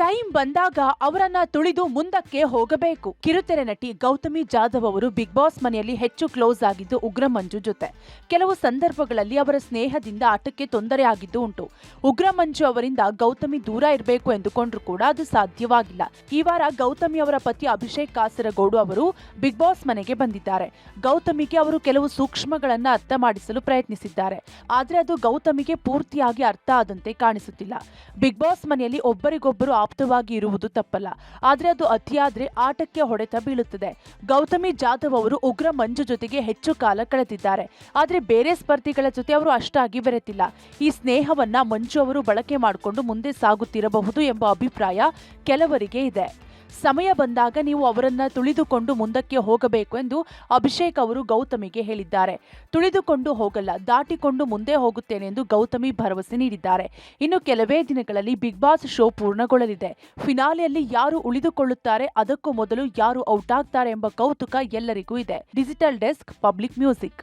Time ಬಂದಾಗ ಅವರನ್ನ ತುಳಿದು ಮುಂದಕ್ಕೆ ಹೋಗಬೇಕು. ಕಿರುತೆರೆ ನಟಿ ಗೌತಮಿ ಜಾಧವ್ ಅವರು ಬಿಗ್ ಬಾಸ್ ಮನೆಯಲ್ಲಿ ಹೆಚ್ಚು ಕ್ಲೋಸ್ ಆಗಿದ್ದು ಉಗ್ರ ಮಂಜು ಜೊತೆ. ಕೆಲವು ಸಂದರ್ಭಗಳಲ್ಲಿ ಅವರ ಸ್ನೇಹದಿಂದ ಆಟಕ್ಕೆ ತೊಂದರೆ ಆಗಿದ್ದು ಉಂಟು. ಉಗ್ರ ಮಂಜು ಅವರಿಂದ ಗೌತಮಿ ದೂರ ಇರಬೇಕು ಎಂದುಕೊಂಡ್ರು ಕೂಡ ಅದು ಸಾಧ್ಯವಾಗಿಲ್ಲ. ಈ ವಾರ ಗೌತಮಿ ಅವರ ಪತಿ ಅಭಿಷೇಕ್ ಕಾಸರಗೋಡು ಅವರು ಬಿಗ್ ಬಾಸ್ ಮನೆಗೆ ಬಂದಿದ್ದಾರೆ. ಗೌತಮಿಗೆ ಅವರು ಕೆಲವು ಸೂಕ್ಷ್ಮಗಳನ್ನ ಅರ್ಥ ಮಾಡಿಸಲು ಪ್ರಯತ್ನಿಸಿದ್ದಾರೆ. ಆದರೆ ಅದು ಗೌತಮಿಗೆ ಪೂರ್ತಿಯಾಗಿ ಅರ್ಥ ಆದಂತೆ ಕಾಣಿಸುತ್ತಿಲ್ಲ. ಬಿಗ್ ಬಾಸ್ ಮನೆಯಲ್ಲಿ ಒಬ್ಬರಿಗೊಬ್ಬರು ಆಪ್ತವಾಗಿ ಇರುವುದು ತಪ್ಪಲ್ಲ. ಆದರೆ ಅದು ಅತಿಯಾದ್ರೆ ಆಟಕ್ಕೆ ಹೊಡೆತ ಬೀಳುತ್ತದೆ. ಗೌತಮಿ ಜಾಧವ್ ಅವರು ಉಗ್ರ ಮಂಜು ಜೊತೆಗೆ ಹೆಚ್ಚು ಕಾಲ ಕಳೆದಿದ್ದಾರೆ. ಆದರೆ ಬೇರೆ ಸ್ಪರ್ಧಿಗಳ ಜೊತೆ ಅವರು ಅಷ್ಟಾಗಿ ಬೆರೆತಿಲ್ಲ. ಈ ಸ್ನೇಹವನ್ನ ಮಂಜು ಅವರು ಬಳಕೆ ಮಾಡಿಕೊಂಡು ಮುಂದೆ ಸಾಗುತ್ತಿರಬಹುದು ಎಂಬ ಅಭಿಪ್ರಾಯ ಕೆಲವರಿಗೆ ಇದೆ. ಸಮಯ ಬಂದಾಗ ನೀವು ಅವರನ್ನು ತುಳಿದುಕೊಂಡು ಮುಂದಕ್ಕೆ ಹೋಗಬೇಕು ಎಂದು ಅಭಿಷೇಕ್ ಅವರು ಗೌತಮಿಗೆ ಹೇಳಿದ್ದಾರೆ. ತುಳಿದುಕೊಂಡು ಹೋಗಲ್ಲ, ದಾಟಿಕೊಂಡು ಮುಂದೆ ಹೋಗುತ್ತೇನೆ ಎಂದು ಗೌತಮಿ ಭರವಸೆ ನೀಡಿದ್ದಾರೆ. ಇನ್ನು ಕೆಲವೇ ದಿನಗಳಲ್ಲಿ ಬಿಗ್ ಬಾಸ್ ಶೋ ಪೂರ್ಣಗೊಳ್ಳಲಿದೆ. ಫಿನಾಲೆಯಲ್ಲಿ ಯಾರು ಉಳಿದುಕೊಳ್ಳುತ್ತಾರೆ, ಅದಕ್ಕೂ ಮೊದಲು ಯಾರು ಔಟ್ ಆಗ್ತಾರೆ ಎಂಬ ಕೌತುಕ ಎಲ್ಲರಿಗೂ ಇದೆ. Digital desk, public music.